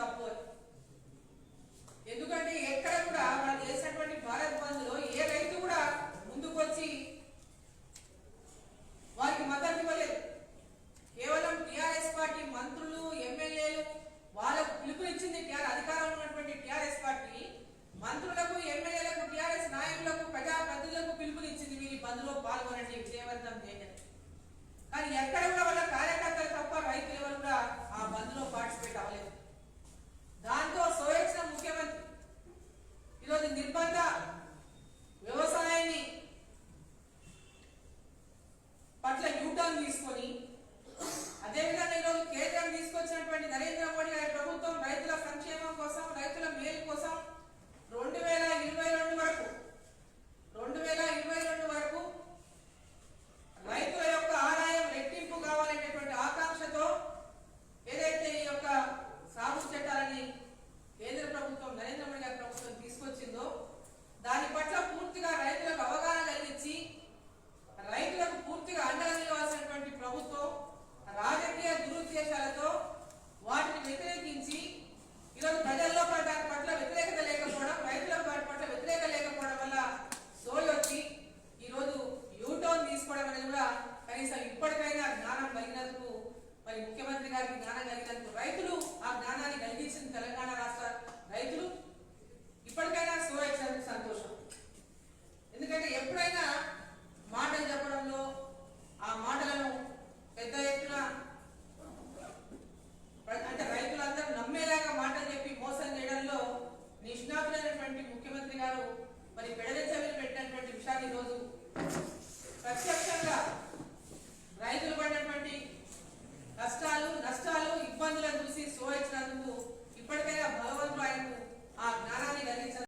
తప్పు. ఎందుకంటే ఎక్కడ కూడా వాళ్ళు చేసినటువంటి భారత్ బంద్లో ఏ రైతు కూడా ముందుకొచ్చి వారికి మద్దతు ఇవ్వలేదు. కేవలం టిఆర్ఎస్ పార్టీ మంత్రులు ఎమ్మెల్యేలు వాళ్ళకు పిలుపునిచ్చింది టిఆర్ అధికారంలో ఉన్నటువంటి టిఆర్ఎస్ పార్టీ. మంత్రులకు ఎమ్మెల్యేలకు టిఆర్ఎస్ నాయకులకు ప్రజాప్రతినిధులకు పిలుపునిచ్చింది వీళ్ళు ఈ బంద్లో పాల్గొనండి విజయవంతం చేయండి. కానీ ఎక్కడ కూడా ఈరోజు